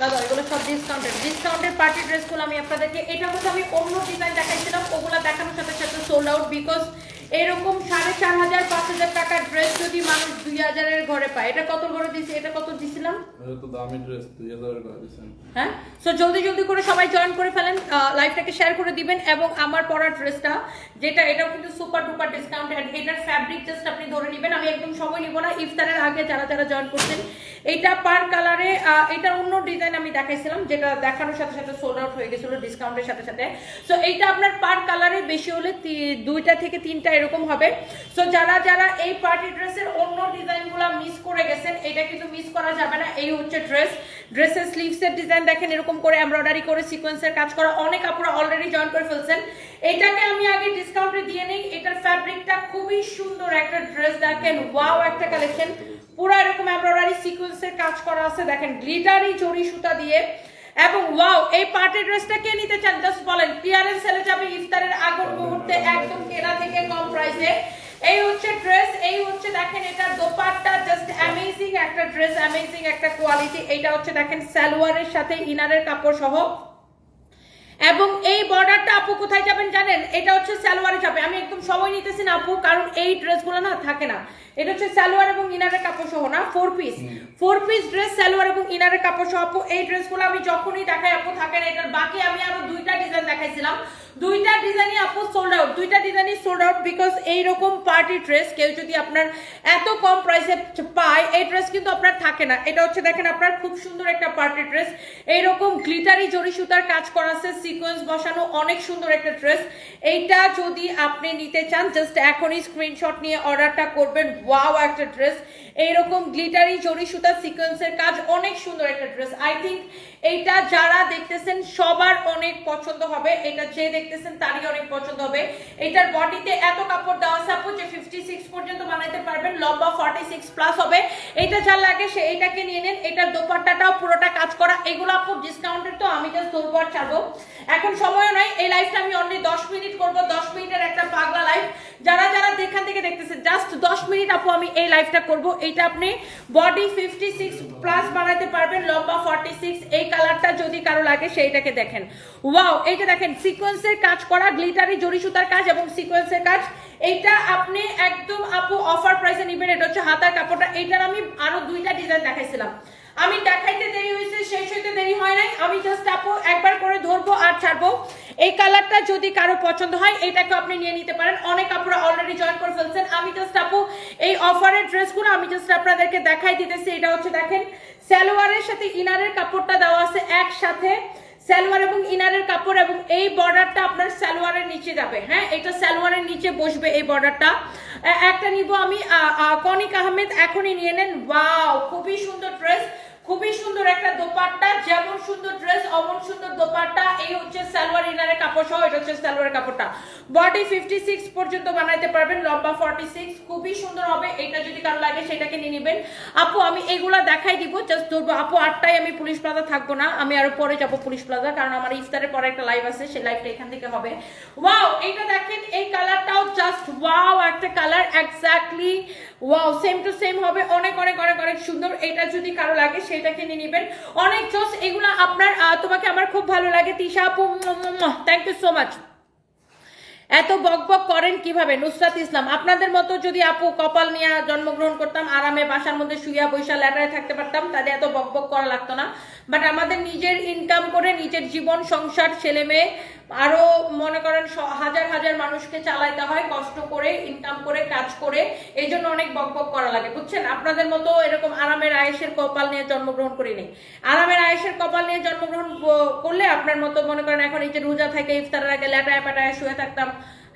দাদা, এগুলো সব ডিসকাউন্টেড ডিসকাউন্টেড পার্টি ড্রেসগুলো আমি আপনাদেরকে, এটা মধ্যে আমি অন্য ডিজাইন দেখাইছিলাম, ওগুলো দেখানোর সাথে সাথে সোল্ড আউট বিকজ এরকম সাড়ে চার হাজার পাঁচ হাজার টাকার ড্রেস যদি মানুষ দুই হাজারের ঘরে পায় এটা কত করে দিছি এটা কত দিছিলাম? দামি ড্রেস দুই হাজার করে হ্যাঁ? সো জলদি জলদি করে সবাই জয়েন করে ফেলেন লাইভটাকে শেয়ার করে দিবেন এবং আমার পরা ড্রেসটা যেটা এটাও কিন্তু সুপার ডুপার ডিসকাউন্ট এন্ড এটার ফ্যাব্রিক জাস্ট আপনি ধরে নেবেন। আমি একদম সময় নিব না ইফতারের আগে যারা যারা জয়েন করছেন। এটা পার কালারে এটা অন্য ডিজাইন আমি দেখাইছিলাম যেটা দেখানোর সাথে সাথে সোল্ড আউট হয়ে গেছিল ডিসকাউন্টের সাথে সাথে। সো এইটা আপনার পার কালারে বেশি হলে দুইটা থেকে তিনটা এরকম হবে। সো যারা যারা এই পার্টি ড্রেসের অন্য ডিজাইনগুলো মিস করে গেছেন, এটা কিন্তু মিস করা যাবে না। এই হচ্ছে ড্রেস ড্রেসের স্লিভসের ডিজাইন দেখেন, এরকম করে এমব্রয়ডারি করে সিকোয়েন্সের কাজ করা। অনেক আপনারা অলরেডি জয়েন করে ফেলছেন। এটাকে আমি আগে ডিসকাউন্টে দিয়ে নেই। এটার ফ্যাব্রিকটা খুবই সুন্দর একটা ড্রেস দেখেন ওয়াও একটা কালেকশন পুরো এরকম এমব্রয়ডারি সিকোয়েন্সের কাজ করা আছে। দেখেন গ্লিটারি জরি সুতা দিয়ে। এবং ওয়াও, এই পার্টি ড্রেসটা কে নিতে চান? জাস্ট বলেন, পিয়ারের সেলে যাবে ইফতারের আগের মুহূর্তে একদম কেনা থেকে কম প্রাইসে এই হচ্ছে ড্রেস এই হচ্ছে দেখেন এটা দোপাট্টা জাস্ট অ্যামেজিং একটা ড্রেস অ্যামেজিং একটা কোয়ালিটি এটা হচ্ছে দেখেন সালোয়ারের সাথে, ইনারের কাপড় সহ আপু কোথায় যাবেন জানেন? এটা হচ্ছে সালোয়ারে যাবে আমি একদম সময় নিতেছি না আপু কারণ এই ড্রেসগুলো না থাকে না। এটা হচ্ছে সালোয়ার এবং ইনারের কাপড় সহ না four piece four piece dress salwar এবং ইনারের কাপড় সহ আপু এই ড্রেসগুলো আমি যখনই দেখাই আপু থাকে না এটার বাকি আমি আরও দুইটা ডিজাইন দেখাইছিলাম। দুইটা ডিজাইনই আপু সোল্ড আউট দুইটা ডিজাইনই সোল্ড আউট বিকজ এইরকম পার্টি ড্রেস কেউ যদি আপনার এত কম প্রাইসে পায়, এই ড্রেস কিন্তু আপনার থাকে না। এটা হচ্ছে দেখেন আপনার খুব সুন্দর একটা পার্টি ড্রেস এইরকম গ্লিটারি জরি সুতার কাজ করা আছে সিকোয়েন্স বসানো অনেক সুন্দর একটা ড্রেস এইটা যদি আপনি নিতে চান জাস্ট এখনই স্ক্রিনশট নিয়ে অর্ডারটা করবেন। ওয়াও একটা ড্রেস এইরকম গ্লিটারি জরি সুতার সিকোয়েন্সের কাজ অনেক সুন্দর একটা ড্রেস আই থিঙ্ক এইটা যারা দেখতেছেন, সবার অনেক পছন্দ হবে। এটা যে দেখতেছেন, তারই অনেক পছন্দ হবে। এটার বডিতে এত কাপড় দেওয়া সাপোজ যে ফিফটি সিক্স পর্যন্ত বানাইতে পারবেন, লম্বা ফর্টি সিক্স প্লাস হবে। এইটা যা লাগে সে এইটাকে নিয়ে নেন এটার দোপাট্টাটাও পুরোটা কাজ করা। এগুলো আপু ডিসকাউন্টের তো, আমি জাস্ট ধরবো ছাড়বো। এখন সময় নয় এই লাইফটা আমি অনলি দশ মিনিট করব, দশ মিনিটের একটা পাগলা লাইফ যারা যারা যেখান থেকে দেখতেছে জাস্ট দশ মিনিট আপু, আমি এই লাইফটা করব। এইটা আপনি বডি ফিফটি সিক্স প্লাস বানাইতে পারবেন, লম্বা ফর্টি সিক্স এই কালারটা যদি কারও লাগে, সেইটাকে দেখেন। ওয়াও এইটা দেখেন সিকোয়েন্সের কাজ করা গ্লিটারি জরি সুতার কাজ এবং সিকোয়েন্সের কাজ, এইটা আপনি একদম আপু অফার প্রাইসে নিবেন, এটা হচ্ছে হাতার কাপড়টা। এইটার আমি আরও দুইটা ডিজাইন দেখাইছিলাম। আমি দেখাইতে দেরি হয়েছে শেষ হইতে দেরি হয় নাই। আমি জাস্ট আপু একবার করে ধরবো আর ছাড়বো। এই কালারটা যদি কারও পছন্দ হয় এটাকে আপনি নিয়ে নিতে পারেন। অনেক আপুরা অলরেডি জয়েন করে ফেলছেন। আমি জাস্ট আপু এই অফারের ড্রেসগুলো আমি জাস্ট আপনাদেরকে দেখাই দিতেছি। এটা হচ্ছে দেখেন, সালোয়ারের সাথে ইনারের কাপড়টা দেওয়া আছে একসাথে। সালোয়ার এবং ইনারের কাপড় এবং এই বর্ডারটা আপনার সালোয়ারের নিচে যাবে। হ্যাঁ এটা সালোয়ারের নিচে বসবে এই বর্ডারটা। একটা নিব আমি কনিক আহমেদ এখনই নিয়ে নেন। ওয়াও, খুবই সুন্দর ড্রেস। খুবই সুন্দর একটা দোপাট্টা, যেমন সুন্দর ড্রেস অমন সুন্দর দোপাট্টা। এই হচ্ছে সালোয়ার ইনারের কাপড় সহ, এটা হচ্ছে সালোয়ারের কাপড়টা। বডি ফিফটি সিক্স পর্যন্ত বানাইতে পারবেন, লম্বা ফর্টি সিক্স খুবই সুন্দর হবে, এটা যদি কারও লাগে সেটাকে নিয়ে নেবেন। আপু, আমি এগুলা দেখাই দিব জাস্ট ধরবো, আপু, আটটায় আমি পুলিশ প্লাজা থাকব না, আমি আরও পরে যাব পুলিশ প্লাজা, কারণ আমার ইফতারের পরে একটা লাইভ আছে, সেই লাইভটা এখান থেকে হবে। ওয়াও এইটা দেখেন, এই কালারটাও জাস্ট ওয়াও একটা colour exactly wow same to same হবে, অনেক অনেক অনেক অনেক সুন্দর, এটা যদি কারও লাগে সেটাকে নিয়ে নেবেন। অনেক জোস, এগুলো আপনার তোমাকে আমার খুব ভালো লাগে, তিশা আপু থ্যাংক ইউ সো মাচ এত বক বক করেন কীভাবে? নুসরাত ইসলাম, আপনাদের মতো যদি আপু কপাল নিয়ে জন্মগ্রহণ করতাম, আরামে বাসার মধ্যে শুয়া বৈশা ল্যাটারে থাকতে পারতাম তাদের এত বক বক করা লাগতো না। বাট আমাদের নিজের ইনকাম করে নিজের জীবন, সংসার, ছেলে মেয়ে আরও মনে করেন হাজার হাজার মানুষকে চালাইতে হয়, কষ্ট করে ইনকাম করে, কাজ করে, এই জন্য অনেক বক বক করা লাগে, বুঝছেন? আপনাদের মতো এরকম আরামের আয়েসের কপাল নিয়ে জন্মগ্রহণ করি নেই আরামের আয়েসের কপাল নিয়ে জন্মগ্রহণ করলে আপনার মতো মনে করেন এখন এই যে রোজা থাকে, ইফতারের আগে ল্যাটায় প্যাটায় শুয়ে থাকতাম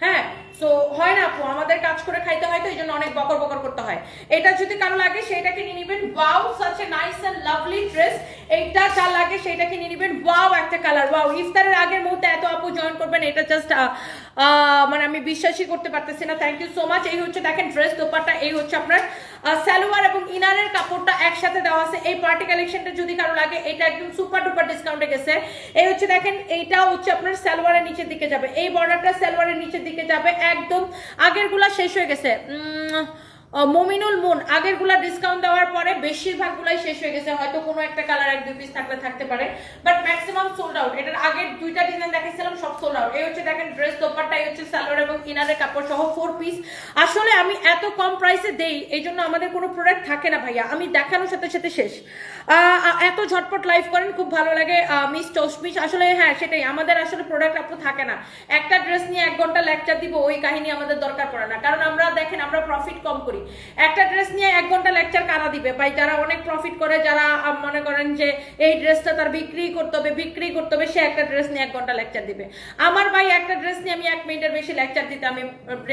হ্যাঁ? সো হয় না আপু, আমাদের কাজ করে খাইতে হয় তো, এই জন্য অনেক বকর বকর করতে হয়। এটা যদি কারও লাগে সেটাকে নিয়ে নিবেন। Wow such a nice and lovely dress এইটা যা লাগে সেটাকে নিয়ে নিবেন। ওয়াও একটা কালার ওয়াও ইফতারের আগের মুহূর্তে এত আপু জয়েন করবেন, এটা জাস্ট মানে আমি বিশ্বাসই করতে পারতেছি না। থ্যাংক ইউ সো মাচ এই হচ্ছে, দেখেন ড্রেস দোপাট্টা, এই হচ্ছে আপনার সালোয়ার এবং ইনারের কাপড়টা একসাথে দেওয়া আছে। এই পার্টি কালেকশনটা যদি কারও লাগে, এটা একদম সুপার ডুপার ডিসকাউন্টে গেছে। এই হচ্ছে, দেখেন এইটা হচ্ছে আপনার সালোয়ারের নিচের দিকে যাবে। এই বর্ডারটা সালোয়ারের নিচের দিকে যাবে। একদম আগেরগুলা শেষ হয়ে গেছে। মমিনুল মুন, আগেরগুলা ডিসকাউন্ট দেওয়ার পরে বেশিরভাগগুলাই শেষ হয়ে গেছে। হয়তো কোনো একটা কালার এক দুই পিস থাকলে থাকতে পারে। বাট ম্যাক্সিমাম সোল্ড আউট এটার আগের দুইটা ডিজাইন দেখাইছিলাম, সব সোল্ড আউট এই হচ্ছে দেখেন ড্রেস দোপাট্টা, এই হচ্ছে সালোয়ার এবং ইনারের কাপড় সহ ফোর পিস আসলে আমি এত কম প্রাইসে দেই, এই জন্য আমাদের কোনো প্রোডাক্ট থাকে না ভাইয়া। আমি দেখানোর সাথে সাথে শেষ। এত ঝটপট লাইভ করেন, খুব ভালো লাগে মিস চৌসমিস আসলে হ্যাঁ সেটাই। আমাদের আসলে প্রোডাক্ট আপু থাকে না। একটা ড্রেস নিয়ে এক ঘণ্টা লেকচার দিব, ওই কাহিনী আমাদের দরকার পড়ে না। কারণ আমরা দেখেন, আমরা প্রফিট কম করি। একটা ড্রেস নিয়ে এক ঘণ্টা লেকচার কারা দিবে? ভাই, যারা অনেক প্রফিট করে, যারা মনে করেন যে এই ড্রেসটা তার বিক্রি করতে হবে, বিক্রি করতে হবে, সে একটা ড্রেস নিয়ে এক ঘণ্টা লেকচার দিবে। আমার ভাই, একটা ড্রেস নিয়ে আমি এক মিনিটের বেশি লেকচার দিতে আমি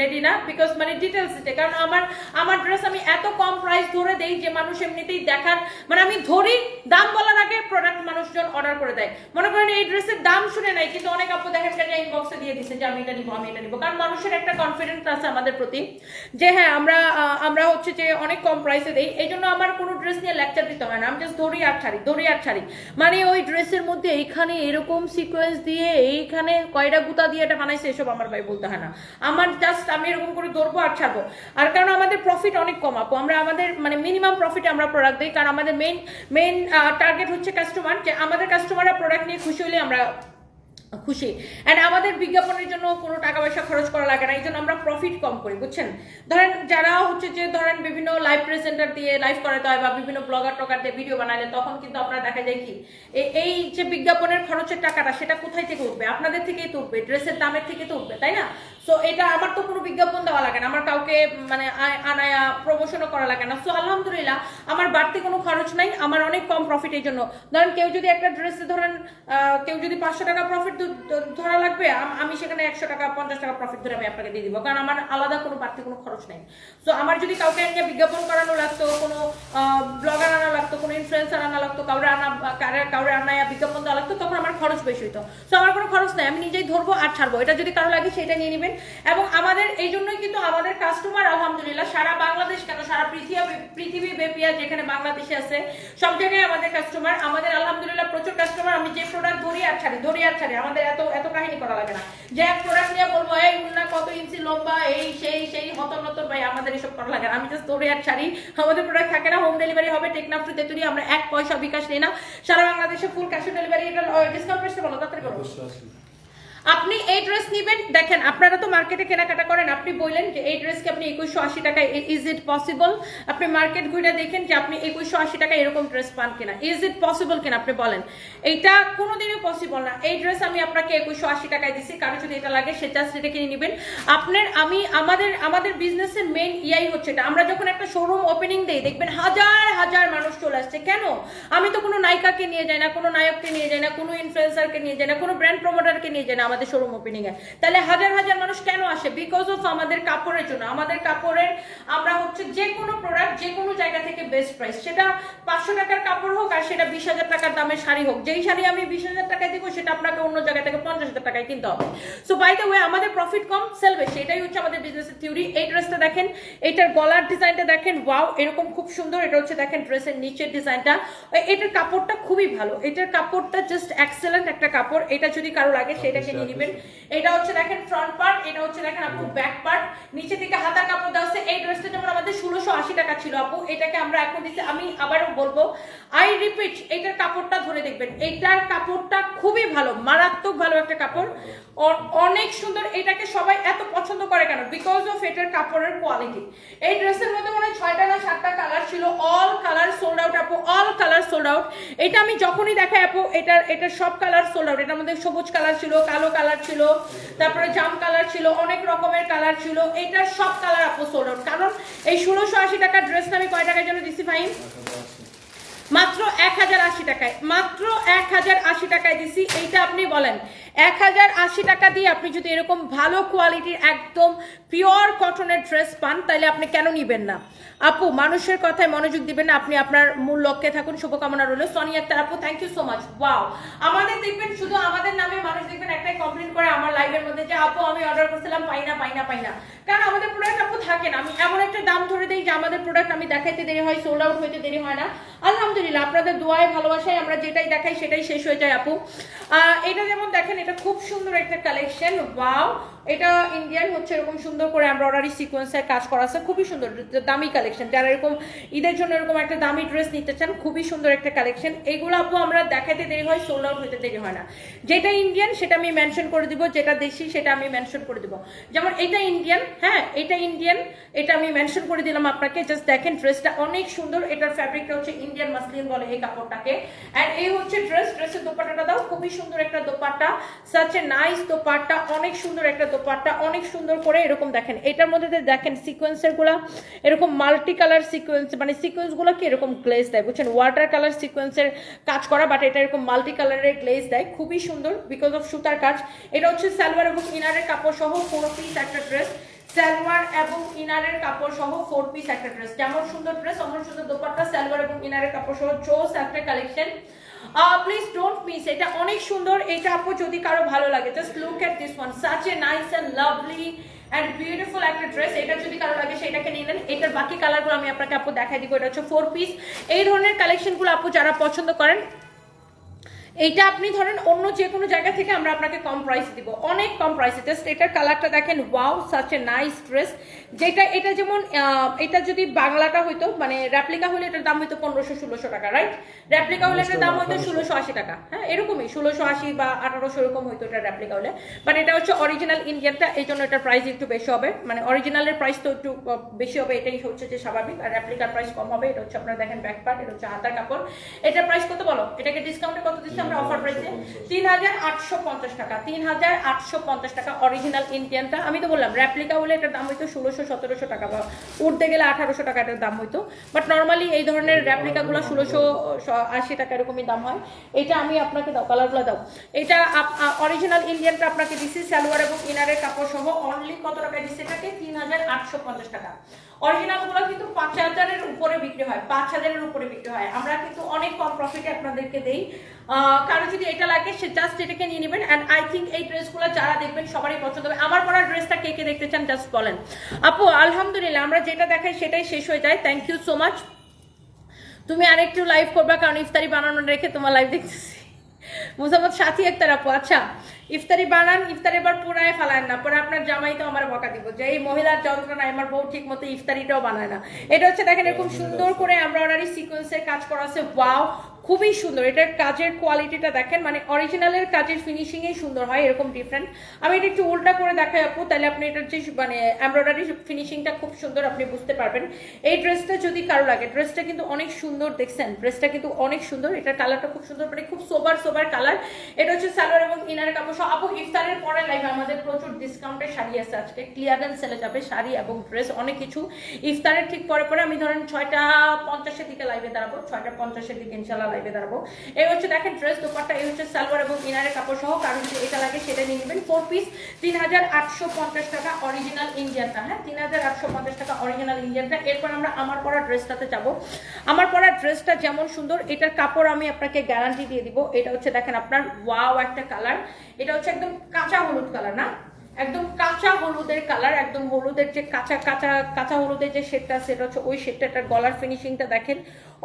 রেডি না বিকজ মানে ডিটেলস দিতে। কারণ আমার আমার ড্রেস আমি এত কম প্রাইস ধরে দেই যে মানুষ এমনিতেই দেখার মানে আমি ধরি, দাম বলার আগে প্রোডাক্ট মানুষজন অর্ডার করে দেয়। মনে করেন এই ড্রেসের দাম শুনে নাই, কিন্তু অনেক আপু দেখেন যে ইনবক্সে দিয়ে দিচ্ছে যে আমি এটা নিবো, আমি এটা নিবো। কারণ মানুষের একটা কনফিডেন্স আছে আমাদের প্রতি যে হ্যাঁ আমরা আমরা হচ্ছে যে অনেক কম প্রাইসে দেই এই জন্য আমার কোনো ড্রেস নিয়ে লেকচার দিতে হয় না। আমি জাস্ট ধরি আর ছাড়ি, ধরি আর ছাড়ি। মানে ওই ড্রেসের মধ্যে এইখানে এরকম সিকোয়েন্স দিয়ে, এইখানে কয়টা গুতা দিয়ে এটা বানাইছে, এসব আমার ভাই বলতে হয় না। আমার জাস্ট আমি এরকম করে ধরবো আর ছাড়বো। আর কারণ আমাদের প্রফিট অনেক কম আপু। আমরা আমাদের মানে মিনিমাম প্রফিটে আমরা প্রোডাক্ট দিই। কারণ আমাদের মেইন মেইন টার্গেট হচ্ছে কাস্টমার যে আমাদের কাস্টমাররা প্রোডাক্ট নিয়ে খুশি হলে আমরা খুশি। অ্যান্ড আমাদের বিজ্ঞাপনের জন্য কোনো টাকা পয়সা খরচ করা লাগে না, এই জন্য আমরা প্রফিট কম করি, বুঝছেন? ধরেন যারা হচ্ছে যে ধরেন বিভিন্ন লাইভ প্রেজেন্টার দিয়ে লাইভ করাতে হয় বা বিভিন্ন ব্লগার টগার দিয়ে ভিডিও বানালে তখন কিন্তু আপনারা দেখা যায় কি এই যে বিজ্ঞাপনের খরচের টাকাটা, সেটা কোথায় থেকে উঠবে? আপনাদের থেকেই তো উঠবে, ড্রেসের দামের থেকে তো উঠবে, তাই না? সো এটা আমার তো কোনো বিজ্ঞাপন দেওয়া লাগে না, আমার কাউকে মানে আনায়া প্রমোশনও করা লাগে না। সো আলহামদুলিল্লাহ, আমার বাড়তি কোনো খরচ নাই, আমার অনেক কম প্রফিট এই জন্য। ধরেন কেউ যদি একটা ড্রেসে ধরেন কেউ যদি পাঁচশো টাকা প্রফিট ধরা লাগবে, আমি সেখানে একশো টাকা, পঞ্চাশ টাকা প্রফিট ধরে আমি আপনাকে দিয়ে দিব, কারণ আমার আলাদা কোনো বাড়তি কোনো খরচ নেই। সো আমার যদি কাউকে একটা বিজ্ঞাপন করানো লাগতো, কোনো ব্লগার আনা লাগতো, কোনো ইনফ্লুয়েন্সার আনা লাগতো, কাউরে আনা, কারে- কাউরে আনায়া বিজ্ঞাপন দেওয়া লাগতো, তখন আমার খরচ বেশি হতো সো আমার কোনো খরচ নাই, আমি নিজেই ধরবো আর ছাড়বো। এটা যদি কারও লাগে, সেটা নিয়ে নেবেন। এবং আমাদের, এই জন্যই কিন্তু আমাদের কাস্টমার আলহামদুলিল্লাহ, সারা বাংলাদেশ কেন, সারা পৃথিবী পৃথিবী ব্যাপী আর যেখানে বাংলাদেশে আছে, সব জায়গায় আমাদের কাস্টমার আমাদের আলহামদুলিল্লাহ প্রচুর কাস্টমার আমি যে প্রোডাক্ট ধরি আর ছাড়ি, ধরি আর ছাড়ি আমাদের এত এত কাহিনী করা লাগে না। যে এক প্রোডাক্ট নিয়ে বলব, এই উন্না কত ইঞ্চি লম্বা, এই, সেই সেই হত নতর ভাই, আমাদের এসব করা লাগে না। আমি জাস্ট তোরে আর ছাড়ি, আমাদের প্রোডাক্ট থাকে না হোম ডেলিভারি হবে, টেকনাফ টু তেতুরি আমরা এক পয়সা বিকাশ নেই না। সারা বাংলাদেশে ফুল ক্যাশ ডেলিভারি এটা ডিসকাউন্ট পেয়েছে বলো, তাড়াতাড়ি আসি আপনি এই ড্রেস নেবেন, দেখেন, আপনারা তো মার্কেটে কেনাকাটা করেন, আপনি বললেন যে এই ড্রেসকে আপনি একুশশো আশি টাকায় ইজ ইট পসিবল আপনি মার্কেট ঘুরে দেখেন যে আপনি একুশশো আশি টাকায় এরকম ড্রেস পান কিনা। ইজ ইট পসিবল কিনা আপনি বলেন। এইটা কোনোদিনই পসিবল না। এই ড্রেস আমি আপনাকে একুশশো আশি টাকায় দিছি, কারও যদি এটা লাগে, সে জাস্ট এটা কিনে নেবেন। আপনার, আমি, আমাদের আমাদের বিজনেসের মেন ইয়াই হচ্ছে এটা। আমরা যখন একটা শোরুম ওপেনিং দেই, দেখবেন হাজার হাজার মানুষ চলে আসছে। কেন? আমি তো কোনো নায়িকাকে নিয়ে যাই না, কোনো নায়ককে নিয়ে যাই না, কোনো ইনফ্লুয়েন্সারকে নিয়ে যাই না, কোনো ব্র্যান্ড প্রমোটারকে নিয়ে যাই না। আমাদের শোরুম ওপেনিং এ। তাহলে হাজার হাজার মানুষ কেন আসে? বিকজ অফ আমাদের কাপড়ের জন্য। আমাদের কাপড়ের, আমরা হচ্ছে যে কোনো প্রোডাক্ট যে কোনো জায়গা থেকে বেস্ট প্রাইস সেটা পাঁচশো টাকার কাপড় হোক আর সেটা বিশ হাজার টাকার দামের শাড়ি হোক। যেই শাড়ি আমি বিশ হাজার টাকায় দিব, সেটা আপনাকে অন্য জায়গা থেকে পঞ্চাশ হাজার টাকায় কিনতে হবে। সো বাই দ্য ওয়ে আমাদের প্রফিট কম সেল বেশি। এটাই হচ্ছে আমাদের বিজনেসের থিওরি এই ড্রেসটা দেখেন, এটার গলার ডিজাইনটা দেখেন। ওয়াও এরকম খুব সুন্দর। এটা হচ্ছে দেখেন ড্রেসের নিচের ডিজাইনটা এটার কাপড়টা খুবই ভালো। এটার কাপড়টা জাস্ট এক্সেলেন্ট একটা কাপড়। এটা যদি কারও লাগে সেটাকে নিয়ে নেবেন। এটা হচ্ছে দেখেন ফ্রন্ট পার্ট এটা হচ্ছে দেখেন আপু ব্যাক পার্ট নিচে থেকে হাতার কাপড় দেওয়া এই ড্রেসটা যেমন আমাদের ষোলোশো আশি টাকা ছিল আপু, এটাকে আমরা এখন দিচ্ছি। আমি আবারও বলব আই রিপিট এটার কাপড়টা ধরে দেখবেন। এইটার কাপড়টা খুবই ভালো, মারাত্মক ভালো একটা কাপড়। অনেক সুন্দর এটাকে সবাই এত পছন্দ করে কেন? বিকজ অফ এটার কাপড়ের কোয়ালিটি এই ড্রেসের মধ্যে মনে হয় ছয়টা না সাতটা কালার ছিল। অল কালার সোল্ড আউট আপু অল কালার সোল্ড আউট এটা আমি যখনই দেখাই, আপু, এটার এটার সব কালার সোল্ড আউট এটার মধ্যে সবুজ কালার ছিল, কালো কালার ছিল, তারপরে জাম কালার ছিল, অনেক রকমের কালার ছিল। এটার সব কালার আপু সোল্ড আউট কারণ এই ষোলোশো আশি টাকার ড্রেসটা আমি কয় টাকার জন্য দিচ্ছি ফাইন মাত্র এক হাজার আশি টাকায়, মাত্র এক হাজার আশি টাকায় দিছি। এইটা আপনি বলেন এক হাজার আশি টাকা দিয়ে আপনি যদি এরকম ভালো কোয়ালিটির একদম পিওর কটনের ড্রেস পান, তাহলে আপনি কেন নিবেন না? আপু, মানুষের কথায় মনোযোগ দিবেন না, আপনি আপনার মূল লক্ষ্যে থাকুন। শুভকামনা রইল। সনি আক্তার আপু thank you so much wow আমাদের দেখবেন, শুধু আমাদের নামে মানুষ দেখবেন, একটাই কমপ্লেন করে আমার লাইভের মধ্যে যে, আপু, আমি অর্ডার করছিলাম, পাই না পাই না পাই না। কারণ আমাদের প্রোডাক্ট আপু, থাকে না। আমি এমন একটা দাম ধরে দিই যে, আমাদের প্রোডাক্ট আমি দেখাইতে দেরি হয় সোল্ড আউট হইতে দেরি হয় না। আলহামদুলিল্লাহ, আপনাদের দোয়ায়, ভালোবাসায় আমরা যেটাই দেখাই, সেটাই শেষ হয়ে যায়, আপু। এটা যেমন দেখেন এটা খুব সুন্দর একটা কালেকশন ওয়াও এটা ইন্ডিয়ান হচ্ছে এরকম সুন্দর করে এমব্রয়ডারি সিকোয়েন্সের কাজ করা আছে। খুবই সুন্দর দামি কালেকশন যারা এরকম, ঈদের জন্য এরকম একটা দামি ড্রেস নিতে চান, খুবই সুন্দর একটা কালেকশন এগুলো আপু আমরা দেখাতে দেরি হয় সোল্ড আউট হতে দেরি হয় না। যেটা ইন্ডিয়ান সেটা আমি মেনশন করে দিব, যেটা দেশি, সেটা আমি মেনশন করে দিব। যেমন এটা ইন্ডিয়ান হ্যাঁ এটা ইন্ডিয়ান এটা আমি মেনশন করে দিলাম আপনাকে। জাস্ট দেখেন ড্রেসটা অনেক সুন্দর। এটার ফ্যাব্রিকটা হচ্ছে ইন্ডিয়ান মাসলিন বলে এই কাপড়টাকে। অ্যান্ড এই হচ্ছে ড্রেস ড্রেসের দোপাটাটা দাও। খুবই সুন্দর একটা dupatta. Such a nice dupatta, অনেক সুন্দর একটা দোপাট্টা, অনেক সুন্দর করে এরকম দেখেন। এটার মধ্যে দেখেন সিকোয়েন্সেরগুলা, এরকম মাল্টি কালার সিকোয়েন্স মানে সিকোয়েন্সগুলো কি এরকম গ্লেজ দেয়, বুঝছেন? ওয়াটার কালার সিকোয়েন্সের কাজ করা বাট এটা এরকম মাল্টি কালারের গ্লেজ দেয়, খুবই সুন্দর বিকজ অফ সুতার কাজ। এটা হচ্ছে সালোয়ার এবং ইনারের কাপড় সহ পুরো পিস একটা ড্রেস সালোয়ার এবং ইনারের কাপড় সহ ফোর পিস একটা ড্রেস যেমন সুন্দর ড্রেস অমন সুন্দর দোপাট্টা, সালোয়ার এবং ইনারের কাপড় সহ চোস একটা কালেকশন প্লিজ ডোন্ট মিস এটা। অনেক সুন্দর। এটা আপু, যদি কারও ভালো লাগে just look at this one such a nice and lovely and beautiful একটা ড্রেস এটা যদি কারও লাগে, সেটাকে নিয়ে নেন। এটার বাকি কালারগুলো আমি আপনাকে আপু দেখাই দিব। এটা হচ্ছে ফোর পিস এই ধরনের কালেকশনগুলো আপু, যারা পছন্দ করেন এইটা আপনি ধরেন অন্য যে কোনো জায়গা থেকে আমরা আপনাকে কম প্রাইস দিব। অনেক কম প্রাইসে জাস্ট এটার কালারটা দেখেন wow such a nice dress যেটা এটা যেমন এটা যদি বাংলাটা হইতো মানে র্যাপ্লিকা হলে এটার দাম হইতো পনেরোশো ষোলোশো টাকা রাইট র্যাপ্লিকা হলে এটার দাম হইতো ষোলোশো। আশি টাকা। হ্যাঁ এরকমই ষোলোশো আশি বা আঠারোশো এরকম হইতো এটা র্যাপ্লিকা হলে। বাট এটা হচ্ছে অরিজিনাল ইন্ডিয়ানটা এই জন্য এটার প্রাইস একটু বেশি হবে। মানে অরিজিনালের প্রাইস তো একটু বেশি হবে এটাই হচ্ছে যে স্বাভাবিক। আর র্যাপ্লিকার প্রাইস কম হবে এটা হচ্ছে আপনারা দেখেন ব্যাক পার্ট এটা হচ্ছে হাতার কাপড়। এটার প্রাইস কত বলো? এটাকে ডিসকাউন্টে কত দিচ্ছি আমরা অফার প্রাইসে তিন হাজার আটশো পঞ্চাশ টাকা। তিন হাজার আটশো পঞ্চাশ টাকা অরিজিনাল ইন্ডিয়ানটা আমি তো বললাম র্যাপ্লিকা হলে এটার দাম হইতো ষোলোশো, সতেরোশো টাকা বা উঠতে গেলে আঠারোশো টাকা এটার দাম হইতো। বাট নর্মালি এই ধরনের র্যাপ্লিকাগুলো ষোলোশো, আশি টাকা এরকমই দাম হয়। এটা আমি আপনাকে দাও কালারগুলো দাও। এটা অরিজিনাল ইন্ডিয়ানটা আপনাকে দিচ্ছি সালোয়ার এবং ইনারের কাপড় সহ অনলি কত টাকা দিচ্ছে এটাকে? তিন হাজার আটশো পঞ্চাশ টাকা। অরিজিনালগুলো কিন্তু পাঁচ হাজারের উপরে বিক্রি হয়, পাঁচ হাজারের উপরে বিক্রি হয়। আমরা কিন্তু অনেক কম প্রফিটে আপনাদেরকে দেই। কারও যদি এটা লাগে, সে জাস্ট এটাকে নিয়ে নেবেন। অ্যান্ড আই থিঙ্ক এই ড্রেসগুলো যারা দেখবেন, সবারই পছন্দ হবে। আমার পরা ড্রেসটা কে কে দেখতে চান জাস্ট বলেন। আপু, আলহামদুলিল্লাহ, আমরা যেটা দেখাই সেটাই শেষ হয়ে যায়। থ্যাংক ইউ সো মাচ তুমি আরেকটু লাইভ করবা, কারণ ইফতারি বানানো রেখে তোমার লাইভ দেখতেছি। মুসাম্মদ সাথী একটা আপু আচ্ছা। ইফতারি বানান, ইফতারি এবার পুরায় ফেলায় না, পরে আপনার জামাই তো আমার বকা দিব। যে এই মহিলার যন্ত্রণা আমার বউ ঠিক মতো ইফতারিটাও বানায় না। এটা হচ্ছে দেখেন, এরকম সুন্দর করে আমরা এমব্রয়ডারি সিকোয়েন্সের কাজ করা আছে। ওয়াও খুবই সুন্দর। এটার কাজের কোয়ালিটিটা দেখেন মানে অরিজিনালের কাজের ফিনিশিংই সুন্দর হয়, এরকম ডিফারেন্ট আমি এটা একটু উল্টা করে দেখাই আপু, তাহলে আপনি এটার যে মানে এমব্রয়ডারি ফিনিশিংটা খুব সুন্দর আপনি বুঝতে পারবেন। এই ড্রেসটা যদি কারও লাগে ড্রেসটা কিন্তু অনেক সুন্দর দেখছেন ড্রেসটা কিন্তু অনেক সুন্দর। এটার কালারটা খুব সুন্দর মানে খুব সোবার সোবার কালার এটা হচ্ছে সালোয়ার এবং ইনার কাপড় সহ। আপু, ইফতারের পরে লাইভ আমাদের প্রচুর ডিসকাউন্টের শাড়ি আছে আজকে। ক্লিয়ারেন্স সেলে যাবে শাড়ি এবং ড্রেস অনেক কিছু। ইফতারের ঠিক পরে পরে আমি ধরেন ছয়টা পঞ্চাশের দিকে লাইভে দাঁড়াবো, ছয়টা পঞ্চাশের দিকে ইনশাল্লাহ লাইভে দাঁড়াবো। এই হচ্ছে দেখেন ড্রেস দোপাট্টা, এই হচ্ছে সালোয়ার এবং ইনারের কাপড় সহ, কারণ যদি এটা লাগে সেটা নিয়ে নেবেন। ফোর পিস তিন হাজার আটশো পঞ্চাশ টাকা অরিজিনাল ইন্ডিয়ানটা হ্যাঁ? তিন হাজার আটশো পঞ্চাশ টাকা অরিজিনাল ইন্ডিয়ানটা এরপর আমরা আমার পরা ড্রেসটাতে যাব। আমার পরা ড্রেসটা যেমন সুন্দর, এটার কাপড় আমি আপনাকে গ্যারান্টি দিয়ে দিব। এটা হচ্ছে দেখেন আপনার ওয়াও একটা কালার এটা হচ্ছে একদম কাঁচা হলুদ কালার না? একদম কাঁচা হলুদের কালার একদম হলুদের যে কাঁচা কাঁচা কাঁচা হলুদের যে শেডটা সেটা হচ্ছে ওই শেডটা গলার ফিনিশিংটা দেখেন।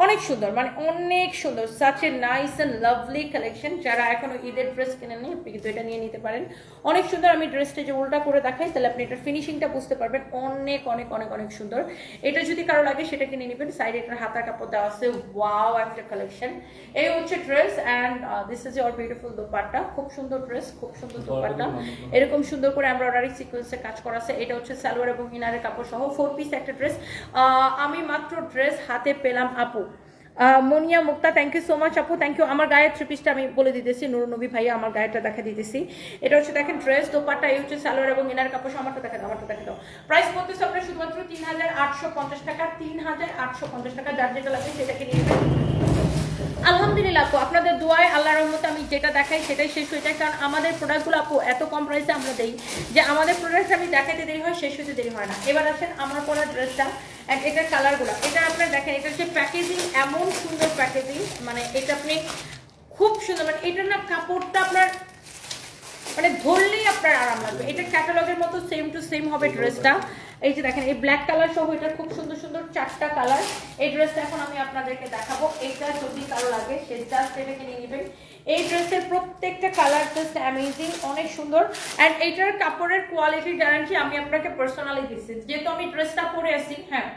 অনেক সুন্দর মানে অনেক সুন্দর। Such a nice and lovely collection যারা এখনও ঈদের ড্রেস কিনেননি আপনি কিন্তু এটা নিয়ে নিতে পারেন। অনেক সুন্দর আমি ড্রেসটা যে উল্টা করে দেখাই তাহলে আপনি এটার ফিনিশিংটা বুঝতে পারবেন। অনেক অনেক অনেক অনেক সুন্দর। এটা যদি কারও লাগে সেটা কিনে নেবেন। সাইডে এটার হাতার কাপড় দেওয়া আছে। ওয়াও একটা কালেকশন এই হচ্ছে dress and this is your beautiful dupatta. খুব সুন্দর ড্রেস খুব সুন্দর দোপাট্টা এরকম সুন্দর করে এমব্রয়ডারি সিকোয়েন্সে কাজ করা আছে। এটা হচ্ছে সালোয়ার এবং ইনারের কাপড় সহ ফোর পিস একটা ড্রেস আমি মাত্র ড্রেস হাতে পেলাম আপু। Monia Mukta thank you so much আপু থ্যাংক ইউ আমার গায়ের থ্রি পিসটা আমি বলে দিতেছি নুর নবী ভাইয়া আমার গায়েরটা দেখা দিতেছি। এটা হচ্ছে দেখেন ড্রেস দোপাটা এই হচ্ছে সালোয়ার এবং ইনার কাপড় আমারটা দেখা দাও আমারটা দেখা দাও। প্রাইস পড়তেছে আপনার শুধুমাত্র তিন হাজার আটশো পঞ্চাশ টাকা, তিন হাজার আটশো পঞ্চাশ টাকা, যার যেটা লাগে সেটাকে নিয়ে। আলহামদুলিল্লাহ আপু আপনাদের দোয়ায় আল্লাহর রহমতে আমি যেটা দেখাই সেটাই শেষ হয়ে যায়। কারণ আমাদের প্রোডাক্টগুলো আপু এত কম প্রাইসে আমরা দেই যে আমাদের প্রোডাক্ট আমি দেখাতে দেরি হয় শেষ হতে দেরি হয় না। এবার আসেন আমার পরা ড্রেসটা এটার কালারগুলো এটা আপনার দেখেন এটা হচ্ছে প্যাকেজিং এমন সুন্দর প্যাকেজিং মানে এটা আপনি খুব সুন্দর মানে এটার না কাপড়টা আপনার মানে ধরলেই আপনার আরাম লাগবে। এটা ক্যাটালগের মতো সেম টু সেম হবে ড্রেসটা এই যে দেখেন, এই ব্ল্যাক কালার সহ এটা খুব সুন্দর সুন্দর চারটা কালার এই ড্রেসটা এখন আমি আপনাদেরকে দেখাবো। এটা যদি কারও লাগে, সে জাস্ট এটাকে নিয়ে নেবেন। এই ড্রেসের প্রত্যেকটা কালার জাস্ট অ্যামেজিং অনেক সুন্দর। অ্যান্ড এইটার কাপড়ের কোয়ালিটি গ্যারান্টি আমি আপনাকে পার্সোনালি দিচ্ছি। যেহেতু আমি ড্রেসটা পরে আসি হ্যাঁ।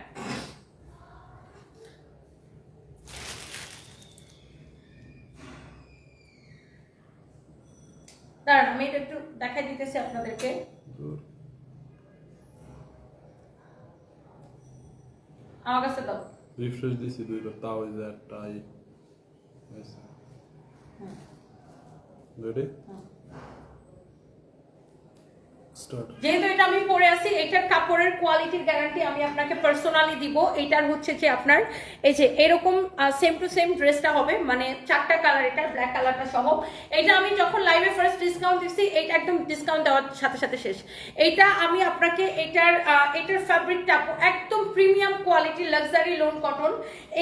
দাঁড়ান, আমি এটা একটু দেখাই দিতেছি আপনাদেরকে। আমার কাছে দাও। রিফ্রেশ দিছি দুইটা তাও ওই যে একটাই রেডি যেহেতু এটা আমি পরে আছি, এটার কাপড়ের কোয়ালিটির গ্যারান্টি আমি আপনাকে পার্সোনালি দিব। এটার হচ্ছে যে আপনার, এই যে এরকম সেম টু সেম ড্রেসটা হবে মানে চারটা কালার ব্ল্যাক কালারটা সহ। এটা আমি যখন লাইভে ফার্স্ট ডিসকাউন্ট দিচ্ছি, এটা একদম ডিসকাউন্ট দেওয়ার সাথে সাথে শেষ। এইটা আমি আপনাকে এটার এটার ফ্যাব্রিকটা একদম premium quality luxury lawn cotton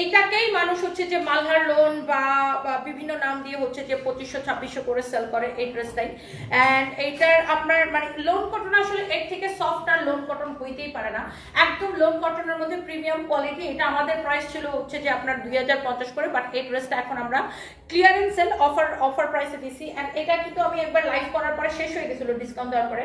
এইটাকেই মানুষ হচ্ছে যে মালহার লোন বা বা বিভিন্ন নাম দিয়ে হচ্ছে যে পঁচিশশো, ছাব্বিশশো করে সেল করে এই ড্রেসটাই অ্যান্ড এইটার আপনার মানে লোন কটন আসলে এর থেকে সফট আর লোন কটন হইতেই পারে না। একদম লোন কটনের মধ্যে প্রিমিয়াম কোয়ালিটি এটা আমাদের প্রাইস ছিল হচ্ছে যে আপনার দুই হাজার পঞ্চাশ করে বাট এই ড্রেসটা এখন আমরা ক্লিয়ারেন্স সেল অফার অফার প্রাইসে দিছি। অ্যান্ড এটা কিন্তু আমি একবার লাইভ করার পরে শেষ হয়ে গেছিল ডিসকাউন্ট দেওয়ার পরে।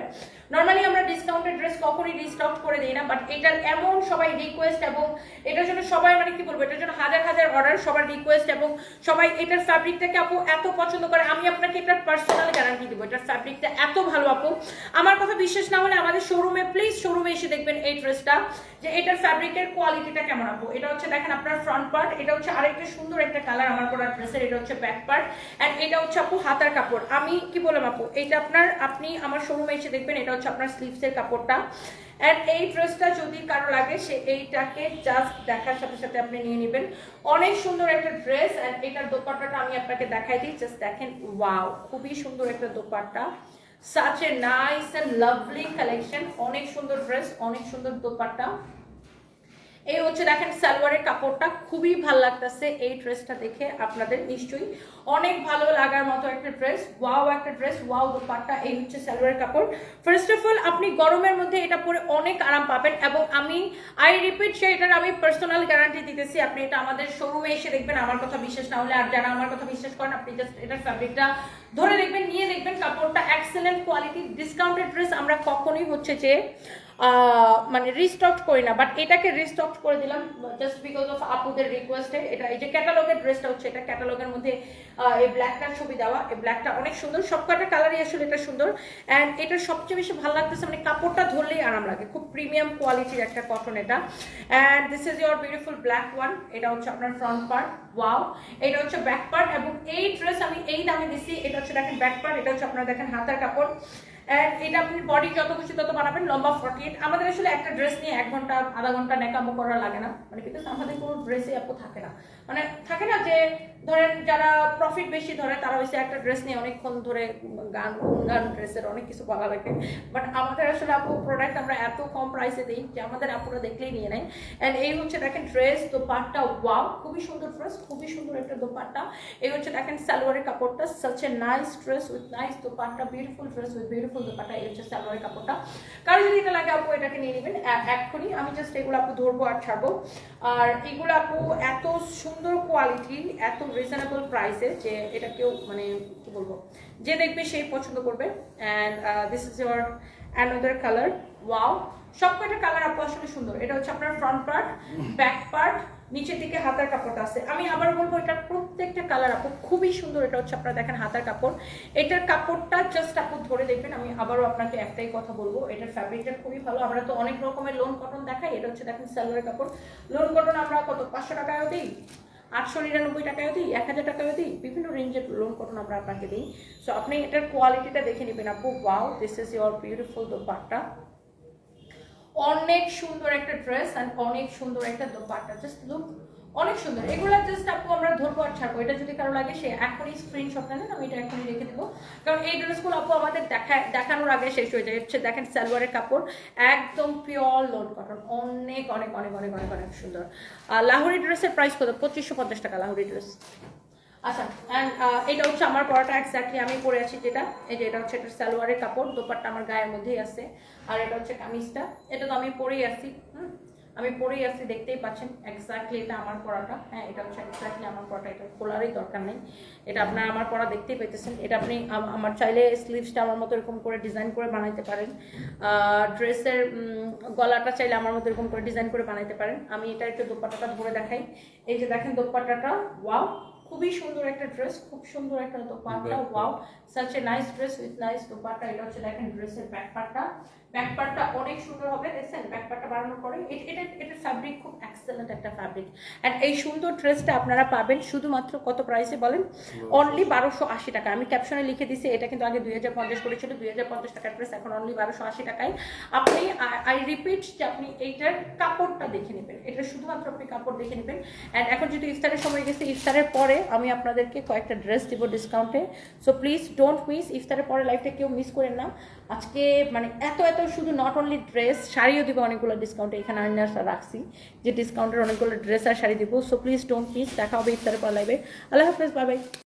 নর্মালি আমরা ডিসকাউন্টের ড্রেস কখনই রিস্টক করে দিই না বাট এটার এমন সবাই রিকোয়েস্ট এবং এটার জন্য সবাই মানে কি বলব, এটার জন্য হাজার হাজার অর্ডার সবার রিকোয়েস্ট এবং সবাই এটার ফ্যাব্রিকটাকে আপু এত পছন্দ করে, আমি আপনাকে এটার পার্সোনাল গ্যারান্টি দিব, এটার ফ্যাব্রিকটা এত ভালো আপু। আমার কথা বিশ্বাস না হলে আমাদের শোরুমে প্লিজ শোরুমে এসে দেখবেন এই ড্রেসটা যে এটার ফ্যাব্রিকের কোয়ালিটিটা কেমন আপু। এটা হচ্ছে দেখেন আপনার ফ্রন্ট পার্ট এটা হচ্ছে আরেকটা সুন্দর একটা কালার আমার পরা ড্রেসের এটা হচ্ছে ব্যাক পার্ট অ্যান্ড এটা হচ্ছে আপু হাতার কাপড়। আমি কি বললাম আপু এটা আপনার, আপনি আমার শোরুমে এসে দেখবেন, এটা হচ্ছে আপনার স্লিভসের কাপড়টা। অ্যান্ড এই ড্রেসটা যদি কারও লাগে, সে এইটাকে জাস্ট দেখার সাথে সাথে আপনি নিয়ে নেবেন। অনেক সুন্দর একটা ড্রেস অ্যান্ড এটার দোপাট্টাটা আমি আপনাকে দেখাই দিই। জাস্ট দেখেন ওয়াও খুবই সুন্দর একটা dupatta. Such a nice and lovely collection অনেক সুন্দর ড্রেস অনেক সুন্দর দোপাট্টা। এই হচ্ছে দেখেন সালোয়ারের কাপড়টা, খুবই ভালো লাগতেছে এই ড্রেসটা দেখে আপনাদের নিশ্চয়ই। অনেক ভালো লাগার মতো একটা ড্রেস, ওয়াও একটা ড্রেস, ওয়াও দোপাট্টা, এই হচ্ছে সালোয়ারের কাপড়। ফার্স্ট অফ অল আপনি গরমের মধ্যে এটা পরে অনেক আরাম পাবেন এবং আমি আই রিপিট সেটার আমি পার্সোনাল গ্যারান্টি দিতেছি। আপনি এটা আমাদের শোরুমে এসে দেখবেন, আমার কথা বিশ্বাস না হলে আর যারা আমার কথা বিশ্বাস করেন, আপনি জাস্ট এটার ফ্যাব্রিকটা ধরে দেখবেন, নিয়ে দেখবেন। কাপড়টা এক্সেলেন্ট কোয়ালিটি ডিসকাউন্টেড ড্রেস আমরা কখনোই হচ্ছে যে মানে রিস্টক করি না বাট এটাকে রিস্টক করে দিলাম জাস্ট বিকজ অফ আপুদের রিকোয়েস্টে এটা এই যে ক্যাটালগের ড্রেসটা হচ্ছে, এটা ক্যাটালগের মধ্যে এই ব্ল্যাকটার ছবি দেওয়া। এই ব্ল্যাকটা অনেক সুন্দর সব কটা কালারই আসলে এটা সুন্দর। অ্যান্ড এটা সবচেয়ে বেশি ভালো লাগতেছে মানে কাপড়টা ধরলেই আরাম লাগে। খুব প্রিমিয়াম কোয়ালিটির একটা কটন এটা। And this is your beautiful black one এটা হচ্ছে আপনার ফ্রন্ট পার্ট ওয়াও এটা হচ্ছে ব্যাক পার্ট এবং এই ড্রেস আমি এই দামে দিচ্ছি এটা হচ্ছে দেখেন ব্যাক পার্ট এটা হচ্ছে আপনারা দেখেন হাতার কাপড়। এটা আপনি বডি যত খুশি তত বানাবেন, লম্বা ফর্টি এইট আমাদের আসলে একটা ড্রেস নিয়ে এক ঘণ্টা, আধা ঘণ্টা নেকামো করা লাগে না। মানে কিন্তু আমাদের কোনো ড্রেসে এত থাকে না। মানে থাকে না যে, ধরেন যারা প্রফিট বেশি ধরে, তারা হচ্ছে একটা ড্রেস নিয়ে অনেকক্ষণ ধরে গান গান, ড্রেসের অনেক কিছু বলা লাগে। বাট আমাদের আসলে আপু প্রোডাক্ট আমরা এত কম প্রাইসে দিই যে আমাদের আপুরা দেখলেই নিয়ে নেয়। অ্যান্ড এই হচ্ছে দেখেন ড্রেস দোপাট্টা ওয়াও খুবই সুন্দর ড্রেস খুবই সুন্দর একটা দোপাট্টা। এই হচ্ছে দেখেন সালোয়ারের কাপড়টা such a nice dress with nice dupatta beautiful dress with beautiful dupatta, এই হচ্ছে সালোয়ারের কাপড়টা। কারও যদি এটা লাগে আপু, এটাকে নিয়ে নেবেন এক্ষুনি। আমি জাস্ট এগুলো আপু ধরবো আর ছাড়বো। আর এগুলো আপু, এত সুন্দর কোয়ালিটি এত রিজনেবল প্রাইসে যে এটা কেউ মানে কি বলব? যে দেখবে সেই পছন্দ করবে। And this is your another colour wow সবকটা কালার আপু আসলে সুন্দর। এটা হচ্ছে আপনার ফ্রন্ট পার্ট ব্যাক পার্ট নিচের দিকে হাতার কাপড়টা আছে। আমি আবার বলব এটা প্রত্যেকটা কালার আপু খুবই সুন্দর। এটা হচ্ছে আপনারা দেখেন হাতার কাপড়। এটার কাপড়টা জাস্ট আপু ধরে দেখবেন, আমি আবারও আপনাকে একটাই কথা বলব, এটার ফ্যাব্রিকটা খুবই ভালো। আমরা তো অনেক রকমের লোন কটন দেখাই, এটা হচ্ছে দেখেন সালোয়ারের কাপড়। লোন কটন আমরা কত? পাঁচশো টাকায়ও দিই, আটশো নিরানব্বই টাকায়ও দিই, এক হাজার টাকায়ও দিই, বিভিন্ন রেঞ্জের লোন কটন আমরা আপনাকে দিই। সো আপনি এটার কোয়ালিটিটা দেখে নেবেন আপু। Wow this is your beautiful dupatta. অনেক সুন্দর একটা ড্রেস অ্যান্ড অনেক সুন্দর একটা দোপাট্টা। জাস্ট লুক অনেক সুন্দর। এগুলো জাস্ট আপু আমরা ধরবো আর ছাড়বো। এটা যদি কারও লাগে, সে এখনই স্ক্রিনশট নেন আমি এটা এখনই রেখে দেবো। কারণ এই ড্রেসগুলো আপু আমাদের দেখা, দেখানোর আগে শেষ হয়ে যায়। হচ্ছে দেখেন সালোয়ারের কাপড়, একদম পিওর লোড কটন অনেক অনেক অনেক অনেক অনেক অনেক সুন্দর। আর লাহোরি ড্রেসের প্রাইস কত? পঁচিশশো পঞ্চাশ টাকা লাহোরি ড্রেস আচ্ছা অ্যান্ড এটা হচ্ছে আমার পরাটা এক্স্যাক্টলি আমি পরে আছি যেটা। এই যে এটা হচ্ছে একটা সালোয়ারের কাপড়, দোপাট্টা আমার গায়ের মধ্যেই আছে। আর এটা হচ্ছে কামিজটা। এটা তো আমি পরেই আছি, হুম? আমি পরেই আসছি দেখতেই পাচ্ছেন এক্স্যাক্টলি এটা আমার পড়াটা হ্যাঁ এটা হচ্ছে এক্স্যাক্টলি আমার পড়াটা এটা খোলারই দরকার নেই। এটা আপনার আমার পড়া দেখতেই পেতেছেন। এটা আপনি আমার চাইলে স্লিভসটা আমার মতো এরকম করে ডিজাইন করে বানাইতে পারেন। ড্রেসের গলাটা চাইলে আমার মতো এরকম করে ডিজাইন করে বানাইতে পারেন। আমি এটা একটু দোপাট্টাটা ধরে দেখাই। এই যে দেখেন দোপাট্টাটা ওয়াও খুবই সুন্দর একটা ড্রেস খুব সুন্দর একটা dupatta Back wow such a nice dress with nice dupatta এটা হচ্ছে দেখেন ড্রেসের ব্যাক পার্টটা ব্যাক পার্টটা অনেক সুন্দর হবে দেখছেন? ব্যাক পার্টটা বানানোর পরে এটা এটা ফ্যাব্রিক খুব এক্সেলেন্ট একটা ফ্যাব্রিক অ্যান্ড এই সুন্দর ড্রেসটা আপনারা পাবেন শুধুমাত্র কত প্রাইসে বলেন? অনলি বারোশো আশি টাকা। আমি ক্যাপশনে লিখে দিছি এটা কিন্তু আগে দুই হাজার পঞ্চাশ করেছিল দুই হাজার পঞ্চাশ টাকার ড্রেস এখন অনলি বারোশো আশি টাকায়। আপনি আই রিপিট যে আপনি এইটার কাপড়টা দেখে নেবেন। এটা শুধুমাত্র আপনি কাপড় দেখে নেবেন। অ্যান্ড এখন যদি ইফতারের সময় গেছে ইফতারের পরে আমি আপনাদেরকে কয়েকটা ড্রেস দিব ডিসকাউন্টে সো প্লিজ ডোন্ট মিস ইফতারের পরে লাইফটা কেউ মিস করেন না। আজকে মানে এত এত শুধু নট অনলি ড্রেস শাড়িও দিব অনেকগুলো ডিসকাউন্টে এখানে আমি রাখছি যে ডিসকাউন্টের অনেকগুলো ড্রেস আর শাড়ি দিব। সো প্লিজ ডোন্ট মিস দেখা হবে ইফতারের পর লাইভে আল্লাহ হাফেজ বাই বাই